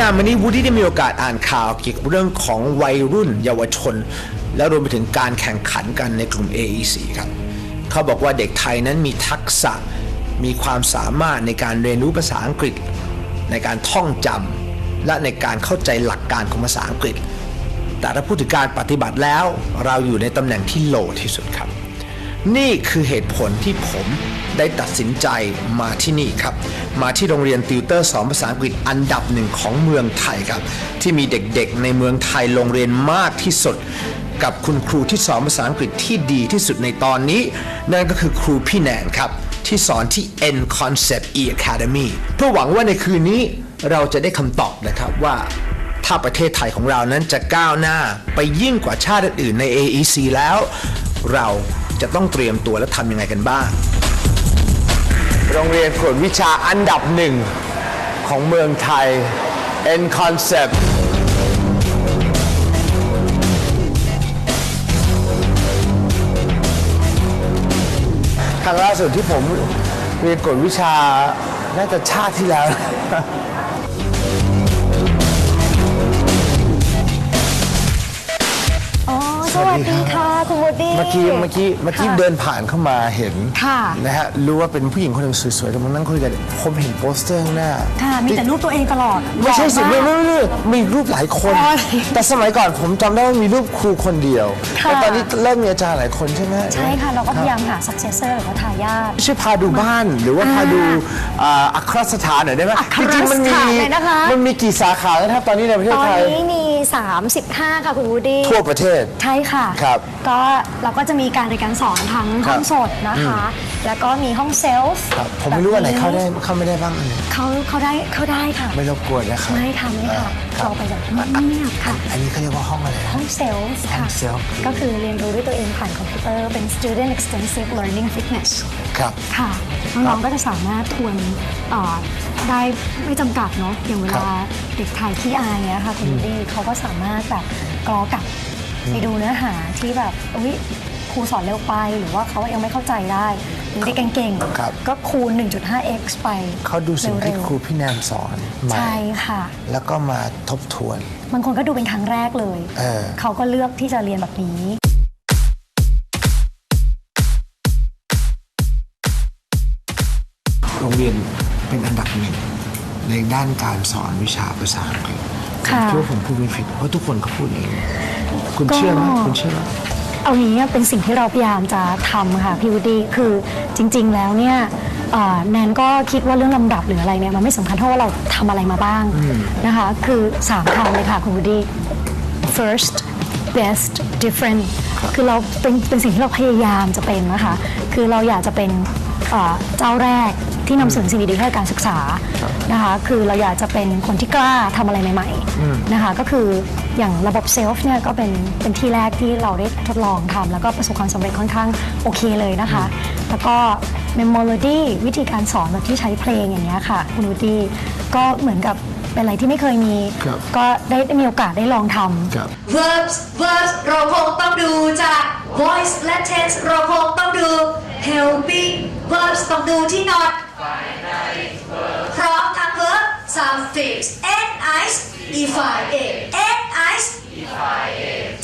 นานมานี้วูดดี้ได้มีโอกาสอ่านข่าวเกี่ยวกับเรื่องของวัยรุ่นเยาวชน และรวมไปถึงการแข่งขันกันในกลุ่ม AEC ครับเขาบอกว่าเด็กไทยนั้นมีทักษะมีความสามารถในการเรียนรู้ภาษาอังกฤษ ในการท่องจำและในการเข้าใจหลักการของภาษาอังกฤษ แต่ถ้าพูดถึงการปฏิบัติแล้วเราอยู่ในตำแหน่งที่โลที่สุดครับ นี่คือเหตุผลที่ผมได้ตัดสินใจมาที่นี่ครับ มาที่โรงเรียนติวเตอร์สอนภาษาอังกฤษอันดับหนึ่งของเมืองไทยครับ ที่มีเด็กๆ ในเมืองไทยโรงเรียนมากที่สุด กับคุณครูที่สอนภาษาอังกฤษที่ดีที่สุดในตอนนี้ นั่นก็คือครูพี่แนนครับ ที่สอนที่ N Concept E Academy เพื่อหวังว่าในคืนนี้เราจะได้คำตอบนะครับว่าถ้าประเทศไทยของเรานั้นจะก้าวหน้าไปยิ่งกว่าชาติอื่นใน AEC แล้ว เรา จะต้องเตรียมตัวและทำยังไงกันบ้าง โรงเรียนกวดวิชาอันดับหนึ่งของเมืองไทย N Concept ครั้งล่าสุดที่ผมเรียนกวดวิชาน่าจะชาติที่แล้ว วัสดีค่ะคุณวูดดี้ เมื่อกี้เมื่อกี้เมื่อกี้ค่ะเดินผ่านเข้ามาเห็นค่ะนะฮะรู้ว่าเป็นผู้หญิงคนหนึ่งสวยๆกำลังนั่งคุยกันผมเห็นโปสเตอร์ข้างหน้าค่ะมีแต่รูปตัวเองตลอดไม่ใช่สิบไม่อกว่าไม่ไม่มีรูปหลายคนอ๋อแต่สมัยก่อนผมจำได้ว่ามีรูปครูคนเดียวค่ะแต่ตอนนี้เริ่มมีอาจารย์หลายคนใช่ไหมใช่ค่ะเราก็พยายามหา successor หรือว่าทายาทช่วยพาดูบ้านหรือว่าพาดูอ่าอัครสถานหน่อยได้ไหมอัครจริงๆมันมีสถานเลยนะคะมันมีกี่สาขาแล้วครับตอนนี้ในประเทตศอนไทยนี้มี35 ค่ะคุณวูดดี้ทั่วประเทศใช่ค่ะครับก็เราก็จะมีการเรียนการสอนทั้งครัห้บองสดนะคะ แล้วก็มีห้องเซลฟ์ครับผมไม่รู้ว่าไหนเข้าได้เข้าไม่ได้บ้างอันนี้เขาเขาได้เขาได้ค่ะ ไม่รบกวนนะครับ ไม่ค่ะไม่ค่ะครับเราไปแบบเงียบๆค่ะ อันนี้เขาเรียกว่าห้องอะไรนะห้องเซลฟ์ห้อค่ะง self ก็คือเรียนรู้ด้วยตัวเองผ่านคอมพิวเตอร์เป็น student extensive learning fitness ครับ ค่ะ น้องๆก็จะสามารถทวนเอ่อได้ไม่จำกัดเนาะอย่างเวลาเด็กไทยที่อายเนี่ยค่ะคุณดีเขาก็สามารถแบบกรอกลับ ไปดูเนื้อหาที่แบบอุ้ยครูสอนเร็วไป หรือว่าเขายังไม่เข้าใจได้หรือเด็กเก่งครับ ๆก็คูณ 1.5x ไปเขาดูสิ่งที่เร็วๆครูพี่แนนสอนใหม่ใช่ค่ะ แล้วก็มาทบทวน บางคนก็ดูเป็นครั้งแรกเลย เออ เขาก็เลือกที่จะเรียนแบบนี้ โรงเรียนเป็นอันดับหนึ่งในด้านการสอนวิชาภาษาอังกฤษ ค่ะผมคิดว่าผมพูดไม่ผิดเพราะทุกคนเขาพูดเองคุณเชื่อไหมคุณเชื่อไหมเอางี้เป็นสิ่งที่เราพยายามจะทำค่ะพี่วูดดี้คือจริง ๆ แล้วเนี่ยเอ่อแนนก็คิดว่าเรื่องลำดับหรืออะไรเนี่ยมันไม่สำคัญเท่าว่าเราทำอะไรมาบ้างนะคะคือ3คำเลยค่ะคุณวูดดี้ first best different คือเราเป็นเป็นสิ่งที่เราพยายามจะเป็นนะคะ คือเราอยากจะเป็นเอ่อเจ้าแรก ที่นำเสนอสิ่งดีๆให้กับการศึกษานะคะคือเราอยากจะเป็นคนที่กล้าทำอะไรใหม่ๆนะคะก็คืออย่างระบบเซลฟ์เนี่ยก็เป็นเป็นที่แรกที่เราได้ทดลองทำแล้วก็ประสบความสำเร็จค่อนข้างโอเคเลยนะคะ แล้วก็ Memology วิธีการสอนแบบที่ใช้เพลงอย่างเงี้ยค่ะคุณวูดดี้ก็เหมือนกับเป็นอะไรที่ไม่เคยมี ครับ ก็ได้ได้มีโอกาสได้ลองทำ ครับ verbs verbs เราคงต้องดูจาก voice และ tense เราคงต้องดู helping verbs ต้องดูที่ not พร้อมทั้ง verb suffix and ice if I a and ice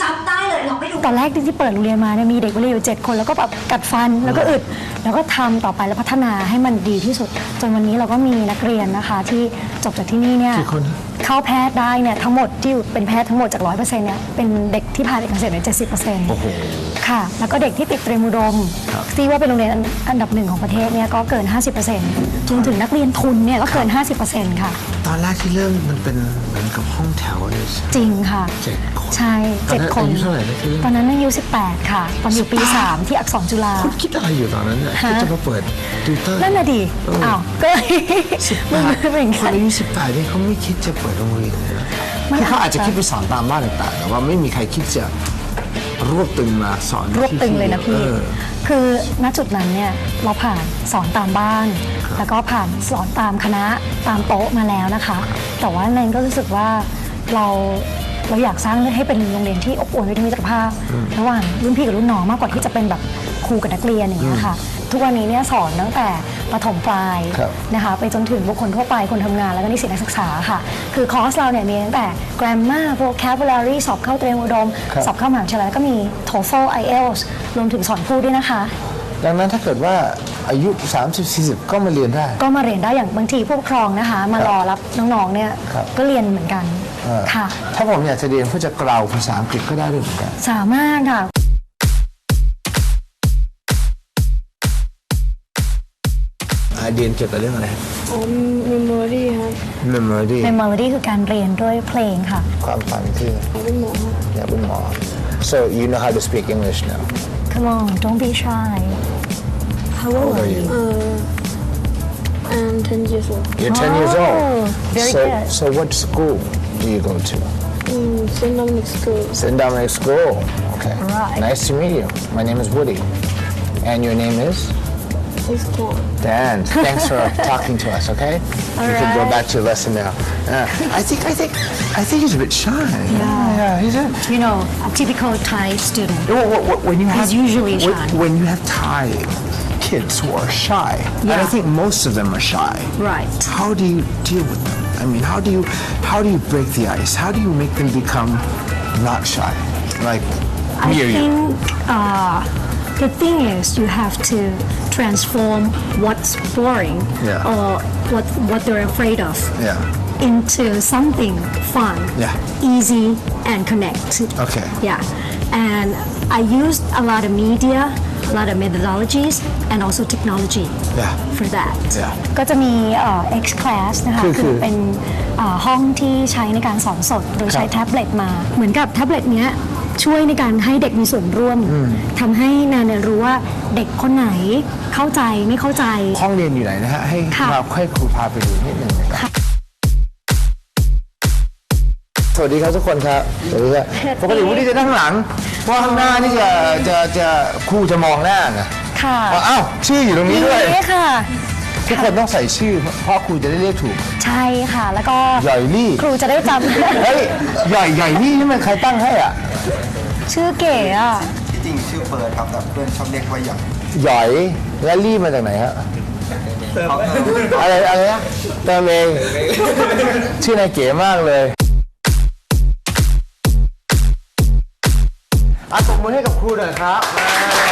จำได้เลยลองไม่ดูตอนแรกที่เปิดโรงเรียนมาเนี่ยมีเด็กวัยรุ่นอยู่เจ็ดคนแล้วก็แบบกัดฟันแล้วก็อึด แล้วก็ทำต่อไปแล้วพัฒนาให้มันดีที่สุด จนวันนี้เราก็มีนักเรียนนะคะที่จบจากที่นี่เนี่ยกี่คนเข้าแพทย์ได้เนี่ยทั้งหมดที่อยู่เป็นแพทย์ทั้งหมดจากร้อยเปอร์เซ็นต์เนี่ยเป็นเด็กที่ผ่านเอกเกษตรเนี่ยเจ็ดสิบเปอร์เซ็นต์โอ้โห ค่ะ แล้วก็เด็กที่ติดเตรียมอุดมครับที่ว่าเป็นโรงเรียนอันดับหนึ่งของประเทศเนี่ยก็เกิน 50%จนถึงนักเรียนทุนเนี่ยก็เกิน 50%ค่ะ ตอนแรกที่เริ่มมันเป็นเหมือนกับห้องแถวเลยจริงค่ะ เจ็ดคน ใช่เจ็ดตคอนนนั้นอายุเท่าไหร่นะคือตอนนั้นอายุ 18 ค่ะ ตอนอยู่ปี 3 ที่อักษรจุฬา คุณคิดอะไรอยู่ตอนนั้นเนี่ยฮะ ที่จะมาเปิดติวเตอร์นั่นน่ะดิเอออ้อ้าวก็เลยสิบแปมันดเป็นอย่างคนนั้นอายุสิบแปดนี่เขาไม่คิดจะเปิดโรงเรียนเลยนะมันคือเขาอาจจะอาจจะคิดไปสอนตามบ้านต่างๆแต่ว่าไม่มีใครคิดจะ รวบตึงมาสอนรวบตึงเลยนะพี่ ออ คือณจุดนั้นเนี่ยเราผ่านสอนตามบ้านแล้วก็ผ่านสอนตามคณะตามโต๊ะมาแล้วนะคะ แต่ว่าเนนก็รู้สึกว่าเราเราอยากสร้างให้เป็นโรงเรียนที่อบอุ่นด้วยมิตรภาพ ระหว่างรุ่นพี่กับรุ่นน้องมากกว่าที่จะเป็นแบบค รูรูกับนักเรียนอย่างเงี้ยค่ะ ทุกวันนี้เนี่ยสอนตั้งแต่ประถมปลายครับนะคะไปจนถึงบุคคลทั่วไปคนทำงานแล้วก็นิสิตนักศึกษาค่ะ คือคอร์สเราเนี่ยมีตั้งแต่ grammar vocabulary สอบเข้าเตรียมอุดมครับสอบเข้ามหาวิทยาลัยแล้วก็มี TOEFL IELTS รวมถึงสอนพูดด้วยนะคะ ดังนั้นถ้าเกิดว่าอายุ 30-40 ก็มาเรียนได้ ก็มาเรียนได้อย่างบางทีผู้ปกครองนะคะ มารอรับน้องๆเนี่ยครับก็เรียนเหมือนกันเออค่ะ ถ้าผมอยากจะเรียนเพื่อจะกล่าวภาษาอังกฤษก็ได้ด้วยเหมือนกัน สามารถค่ะ เรียนเกี่ยวกับเรื่องอะไร อ๋อเมมโมรี่ครับ memory Memory คือการเรียนด้วยเพลงค่ะ ความฝันคือ เป็นหมอครับ อยากเป็นหมอ so you know how to speak English now Come on don't be shy How old are you? Uh, I'm 10 years old. you're 10 years Oh, old very so good. so what school do you go to Mm, St. Dominic School. St. Dominic School okay Right. nice to meet you my name is Woody and your name is It's cool. Dan, thanks for talking to us. Okay, you can go back to your lesson now. Uh, I think, I think, I think he's a bit shy. Yeah, yeah, he's a. you know a typical Thai student When you have usually when, shy. when you have Thai kids who are shy, and I think most of them are shy. right How do you deal with them? I mean, how do you how do you break the ice? How do you make them become not shy, like I me or you? think uh, the thing is you have to transform what's boring Yeah. or what what they're afraid of Yeah. into something fun, Yeah. easy, and connect. Okay. Yeah, and I used a lot of media, a lot of methodologies, and also technology Yeah. for that. Yeah. ก็จะมีเอ่อ X class นะคะ คือ คือเป็นเอ่อห้องที่ใช้ในการสอนสด โดยใช้ ครับ แท็บเล็ตมา เหมือนกับแท็บเล็ตเนี้ย ช่วยในการให้เด็กมีส่วนร่วมทำให้แนนเนยรู้ว่าเด็กคนไหนเข้าใจไม่เข้าใจ ห้องเรียนอยู่ไหนนะฮะ ให้ค่ะเราให้ครูพาไปดูนิดหนึ่งนะครับสวัสดีครับทุกคนครับสวัสดีครับปกติวุฒิจะนั่งข้างหลัง เพราะข้างหน้านี่จะจะจะครูจะมองหน้าไงค่ะว่าอ้าวชื่ออยู่ตรงนี้ด้วยนี่ค่ะ ทุกคนต้องใส่ชื่อเพราะครูจะได้เรียกถูกใช่ค่ะ แล้วก็ใหญ่ลี่ครูจะได้จเฮ้ยใหญ่ใหญ่ลี่นี่มันใครตั้งให้อะำ ชื่อเก๋อะที่จริงชื่อเฟิร์นครับแต่เพื่อนชอบเรียกว่าหยองใหญ่และลี่มาจากไหนฮะอะไรอะไรนะเติมเองชื่อนายเก๋มากเลยอาตบมือให้กับครูหน่อยครับมา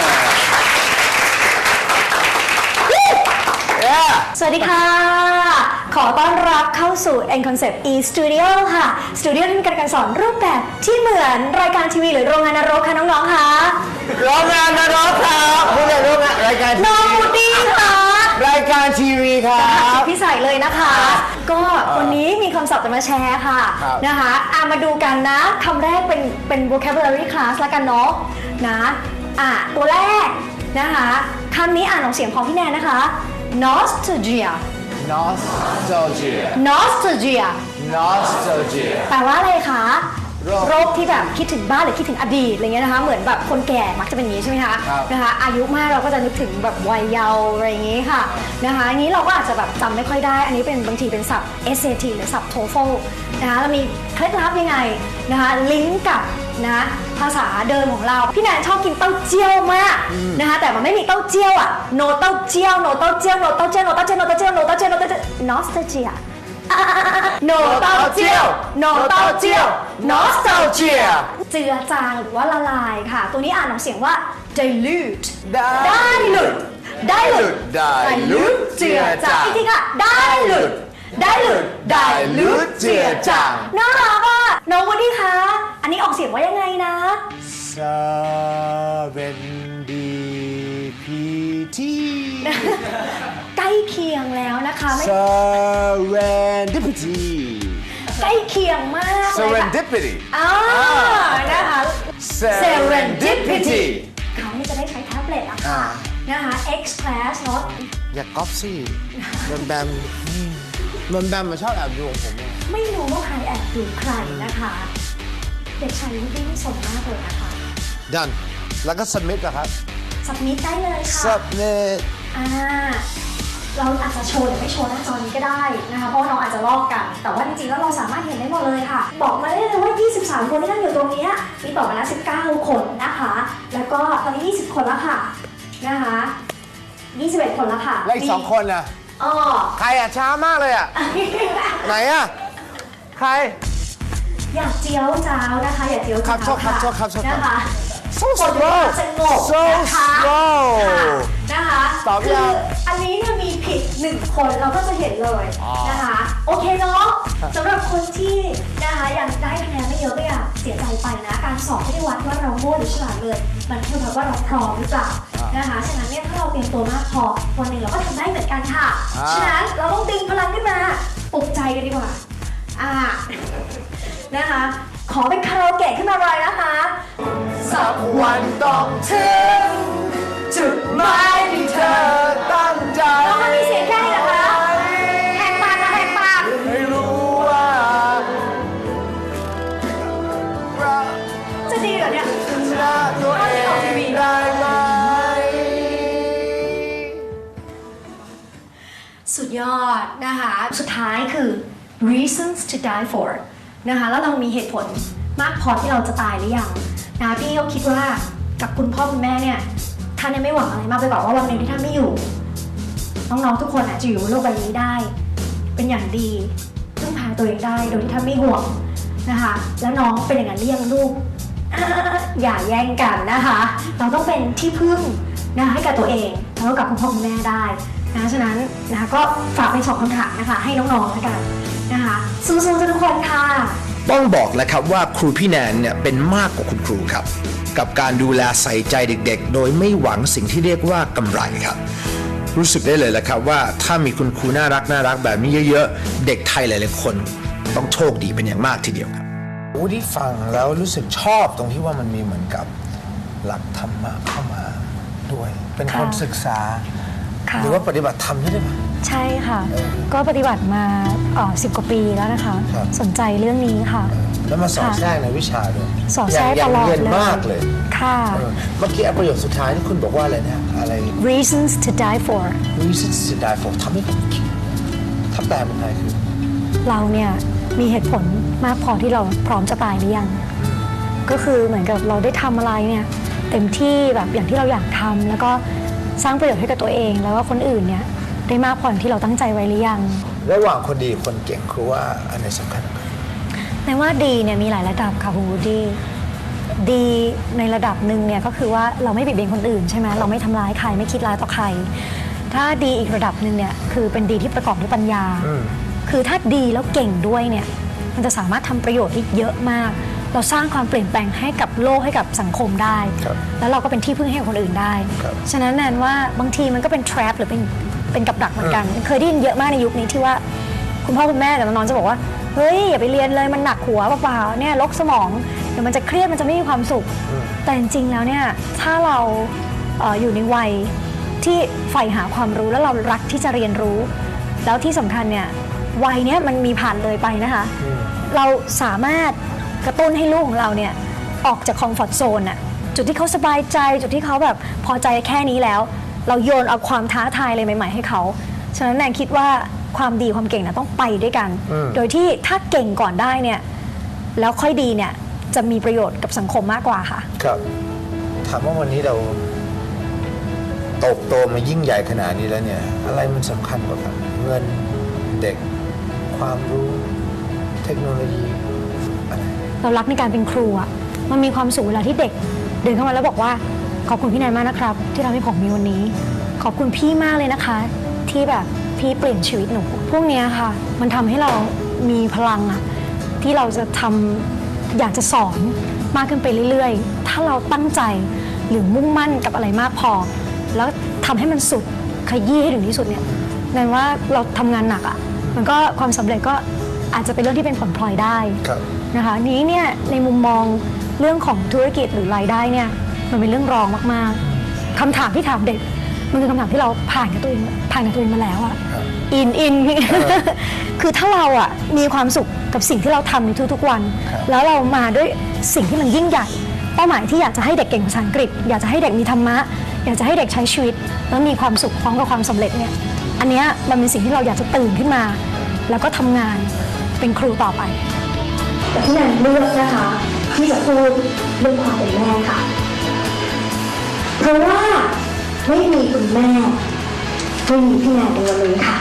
Yeah สวัสดีค่ะ ขอต้อนรับเข้าสู่ N Concept E Studio ค่ะ สตูดิโอที่มีการสอนรูปแบบที่เหมือนรายการทีวีหรือโรงงานนรกค่ะน้องๆค่ะ โรงงานนรกครับผู้ใหญ่โรงงานรายการทีน้องวีวูดดี้ค่ะรายการทีวีครับพี่ใส่เลยนะคะ ก็วันนี้มีคำศัพท์จะมาแชร์ค่ะครับ นะคะอะมาดูกันนะคำแรกเป็นเป็น vocabulary class ละกันเนาะนะอะตัวแรกนะคะคำนี้อ่านออกเสียงพร้อมพี่แนนนะคะ nostalgia nostalgia nostalgia nostalgia แปลว่าอะไรคะโรค โรคที่แบบคิดถึงบ้านหรือคิดถึงอดีตอะไรเงี้ยนะคะเหมือนแบบคนแก่มักจะเป็นอย่างนี้ใช่ไหมคะครับนะคะอายุมากเราก็จะนึกถึงแบบวัยเยาว์อะไรอย่างนี้ค่ะนะคะอันนี้เราก็อาจจะแบบจำไม่ค่อยได้ อันนี้เป็นบางทีเป็นศัพท์ SAT หรือศัพท์ TOEFL นะคะเรามีเคล็ดลับยังไงนะคะลิงก์กับนะภาษาเดิมของเราพี่แนนชอบกินเต้าเจี้ยวมากนะคะแต่มันไม่มีเต้าเจี้ยวอะโนเต้าเจี้ยวโนเต้าเจี้ยวโนเต้าเจี้ยวโนเต้าเจี้ยวโนเต้าเจี้ยวโนเต้าเจี้ยวโนเต้าเจี้ยว nostalgia โนเต้าเจี้ยวโนเต้าเจี้ยว nostalgia เจือจางหรือว่าละลายค่ะ ตัวนี้อ่านออกเสียงว่า dilute dilute dilute dilute เจือจางอีกทีค่ะ dilute dilute dilute เจือจางน่ารักอะน้องวันดี้คะอันนี้ออกเสียงว่ายังไงนะ serendipity ใกล้ เคียงแล้วนะคะไม่ serendipity ใกล้เคียงมากเลยค่ะ serendipity อ่านะคะ serendipity เขานี่จะได้ใช้แท็บเล็ตอะค่ะ นะคะ X Class เนาะอย่าก๊อปสิแบมแบมแบมแบมมาชอบแอบดูของผมอะไม่รู้ว่าใครแอบดูใครนะคะ เด็กชายวุฒินี่สมมากเลยนะคะ ดัน แล้วก็ submit อะครับ สับมิดได้เลยค่ะ submit อ่า เราอาจจะโชว์หรือไม่โชว์หน้าจอนี้ก็ได้นะคะ เพราะว่าน้องอาจจะลอกกัน แต่ว่าจริงๆแล้วเราสามารถเห็นได้หมดเลยค่ะ บอกมาได้เลยว่า 23 คนที่นั่งอยู่ตรงเนี้ยมีต่อมาแล้ว19 คนนะคะ แล้วก็ตอนนี้ 20 คนแล้วค่ะนะคะ21 คนแล้วค่ะแล้วอีกสองคนน่ะอ๋อใครอะช้ามากเลยอะ ไหนอะ ใคร อยากเจียวจ้าวนะคะอยากเจียวครัจ้าบวครับค่ะครับครับครับนะคะ so คน slow สงบ so นะคะ slow ค่ะนะคะตอบคืยัง อันนี้เนี่ยมีผิดหนึ่งคนเราก็จะเห็นเลยนะคะ โอเคเนาะสำหรับคนที่นะคะยังได้คะแนนไม่เยอะก็อย่าเสียใจไปนะ การสอบไม่ได้วัดว่าเราโง่หรือฉลาดเลย มันแค่วัดว่าเราพร้อมหรือเปล่านะคะฉะนั้นเนี่ยถ้าเราเตรียมตัวมากพอวันหนึ่งเราก็ทำได้เหมือนกันค่ะอ่า ฉะนั้นเราต้องดึงพลังขึ้นมาปลุกใจกันดีกว่าอ่า นะคะ ขอเป็นคาราโอเกะขึ้นมาเลยนะคะ สักวันต้องถึงจุดหมายที่เธอตั้ง ใจน้องมันมีเสียงแค่นี้เหรอคะแหกปากค่ะแหกปากไม่รู้ว่าจะดีเหรอเนี่ยชนะตัวเองได้ไหมสุดยอดนะคะ สุดท้ายคือ reasons to die for นะคะ แล้วเรามีเหตุผลมากพอที่เราจะตายหรือยังนะพี่ก็คิดว่ากับคุณพ่อคุณแม่เนี่ยท่านไม่หวังอะไรมากไปกว่าว่าวันหนึ่งที่ท่านไม่อยู่ น้องๆทุกคนอาจะอยู่บนโลกใบนี้ได้ เป็นอย่างดีพึ่งพาตัวเองได้โดยที่ท่านไม่ห่วงนะคะ แล้วน้องเป็นอย่างนั้นหรือยังลูกอย่าแย่งกันนะคะ เราต้องเป็นที่พึ่งนะคะให้กับตัวเองแล้วก็กับคุณพ่อคุณแม่ได้นะฉะนั้นนะคะก็ฝากเป็นสองคำถามนะคะ ให้น้องๆแล้วกันนะคะสู้ๆทุกคนค่ะ ต้องบอกแล้วครับว่าครูพี่แนนเนี่ยเป็นมากกว่าคุณครูครับ กับการดูแลใส่ใจเด็กๆ โดยไม่หวังสิ่งที่เรียกว่ากำไรครับ รู้สึกได้เลยแหละครับว่าถ้ามีคุณครูน่ารักน่ารักแบบนี้เยอะๆ เด็กไทยหลายๆคน ต้องโชคดีเป็นอย่างมากทีเดียวครับโอ้ที่ฟังแล้วรู้สึกชอบตรงที่ว่ามันมีเหมือนกับหลักธรรมะเข้ามาด้วย เป็นคนค่ะศึกษาค่ะหรือว่าปฏิบัติธรรมใช่ไหมใช่ค่ะ ก็ปฏิบัติมาสิบกว่าปีแล้วนะคะครับสนใจเรื่องนี้ค่ะ แล้วมาสอนค่ะแทรกในวิชาด้วยสอนแทรกย่างตลอดเรียนเลยมากเลย ค่ะเออเมื่อกี้ประโยคสุดท้ายที่คุณบอกว่าอะไรนะอะไร reasons to die for reasons to die for ทำให้ผมคิดถ้าแปลเป็นไทยคือ เราเนี่ยมีเหตุผลมากพอที่เราพร้อมจะตายหรือยัง ก็คือเหมือนกับเราได้ทำอะไรเนี่ยเต็มที่แบบอย่างที่เราอยากทำแล้วก็สร้างประโยชน์ให้กับตัวเอง แล้วก็คนอื่นเนี่ยได้มากพอที่เราตั้งใจไว้หรือยัง ระหว่างคนดีกับคนเก่งคือว่าอันไหนสำคัญกว่ากันในว่าดีเนี่ยมีหลายระดับค่ะคุณวูด ดี้ดีในระดับหนึ่งเนี่ยก็คือว่าเราไม่บิดเบียนคนอื่นใช่ไหมเราไม่ทำร้ายใครไม่คิดร้ายต่อใคร ถ้าดีอีกระดับหนึ่งเนี่ยคือเป็นดีที่ประกอบด้วยปัญญาคือถ้าดีแล้วเก่งด้วยเนี่ยมันจะสามารถทำประโยชน์ได้เยอะมาก เราสร้างความเปลี่ยนแปลงให้กับโลกให้กับสังคมได้ ครับแล้วเราก็เป็นที่พึ่งให้กับคนอื่นได้ ครับ ฉะนั้นแนนว่าบางทีมันก็เป็น trap หรือเป็นเป็นกับดักเหมือนกัน เคยได้ยินเยอะมากในยุคนี้ที่ว่า คุณพ่อคุณแม่กับน้องๆจะบอกว่า เฮ้ยอย่าไปเรียนเลยมันหนักหัวเปล่าๆเนี่ยลกสมอง เดี๋ยวมันจะเครียดมันจะไม่มีความสุข แต่จริงๆแล้วเนี่ยถ้าเราเอออยู่ในวัยที่ใฝ่หาความรู้แล้วเรารักที่จะเรียนรู้ แล้วที่สำคัญเนี่ยวัยเนี้ยมันมีผ่านเลยไปนะคะ เราสามารถกระตุ้นให้ลูกของเราเนี่ยออกจากคอมฟอร์ทโซนอะจุดที่เขาสบายใจ จุดที่เขาแบบพอใจแค่นี้แล้ว เราโยนเอาความท้าทายอะไรใหม่ ๆ ให้เขา ฉะนั้นแนนคิดว่าความดีความเก่งนะต้องไปด้วยกันโดยที่ถ้าเก่งก่อนได้เนี่ยแล้วค่อยดีเนี่ย จะมีประโยชน์กับสังคมมากกว่าค่ะ ครับถามว่าวันนี้เราโตบโตมายิ่งใหญ่ขนาดนี้แล้วเนี่ย อะไรมันสำคัญกว่ากันเงินเด็ก ความรู้ เทคโนโลยีอะไรเรารักในการเป็นครูอะมันมีความสุขเวลาที่เด็ก เดินเข้ามาแล้วบอกว่าขอบคุณพี่แนนมากนะครับ ที่ทำให้ผมมีวันนี้ ขอบคุณพี่มากเลยนะคะ ที่แบบพี่เปลี่ยนชีวิตหนู พวกเนี้ยค่ะ มันทำให้เรามีพลังอะที่เราจะทำ อยากจะสอนมากขึ้นไปเรื่อยๆ ถ้าเราตั้งใจหรือมุ่งมั่นกับอะไรมากพอ แล้วทำให้มันสุดขยี้ให้ถึงที่สุดเนี่ยนั่นว่าเราทำงานหนักอะมันก็ความสำเร็จก็อาจจะเป็นเรื่องที่เป็นผลพลอยได้ครับนะคะนี้เนี่ยในมุมมองเรื่องของธุรกิจหรือรายได้เนี่ยมันเป็นเรื่องรองมากๆคำถามที่ถามเด็ก มันคือคำถามที่เราผ่านกับตัวเองผ่านกับตัวเองมาแล้วอะอินอินคือถ้าเราอะมีความสุขกับสิ่งที่เราทำในทุกๆวัน แล้วเรามาด้วยสิ่งที่มันยิ่งใหญ่เป้าหมายที่อยากจะให้เด็กเก่งภาษาอังกฤษ อยากจะให้เด็กมีธรรมะ อยากจะให้เด็กใช้ชีวิต แล้วมีความสุขพร้อมกับความสำเร็จเนี่ยอันเนี้ยมันเป็นสิ่งที่เราอยากจะตื่นขึ้นมา แล้วก็ทำงานเป็นครูต่อไปแต่ที่แนนเลือกนะคะที่จะพูดเรื่องความเป็นแม่ค่ะ เพราะว่า ไม่มีคุณแม่ไม่มีพี่แนนในวันนี้ค่ะ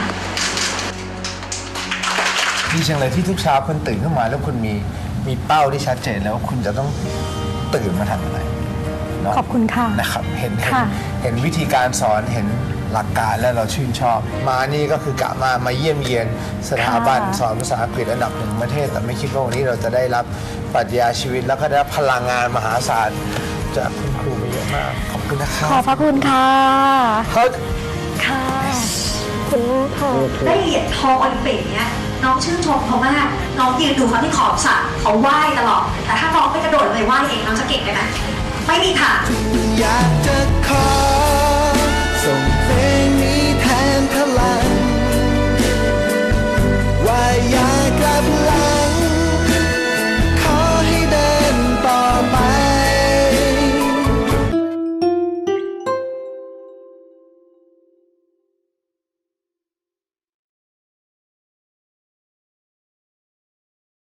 ดีจังเลยที่ทุกเช้าคุณตื่นขึ้นมาแล้วคุณมีมีเป้าที่ชัดเจนแล้วว่าคุณจะต้องตื่นมาทำอะไรเนาะขอบคุณค่ะนะครับเห็นเห็นค่ะ เห็นวิธีการสอนเห็นหลักการและเราชื่นชอบ มานี่ก็คือกะมามาเยี่ยมเยียนสถาบันค่ะ สอนภาษาอังกฤษอันดับหนึ่งของประเทศ แต่ไม่คิดว่าวันนี้เราจะได้รับปรัชญาชีวิตแล้วก็ได้รับพลังงานมหาศาล มากขอบคุณนะครับขอบพระคุณค่ะบ ค่ะคุณพ่อ ได้เหยียดทองอันเปิกเนี้ยน้องชื่นชมเขามากน้องยืนดูเขาที่ขอบสระเขาไหว้ตลอด แต่ถ้าน้องไม่กระโดดเลยว่ายเองน้องจะเก่งได้ไหมไม่มีทาง อยากจะขอ ส่งเพลงนี้แทนพลัง ว่าอยากกลับลา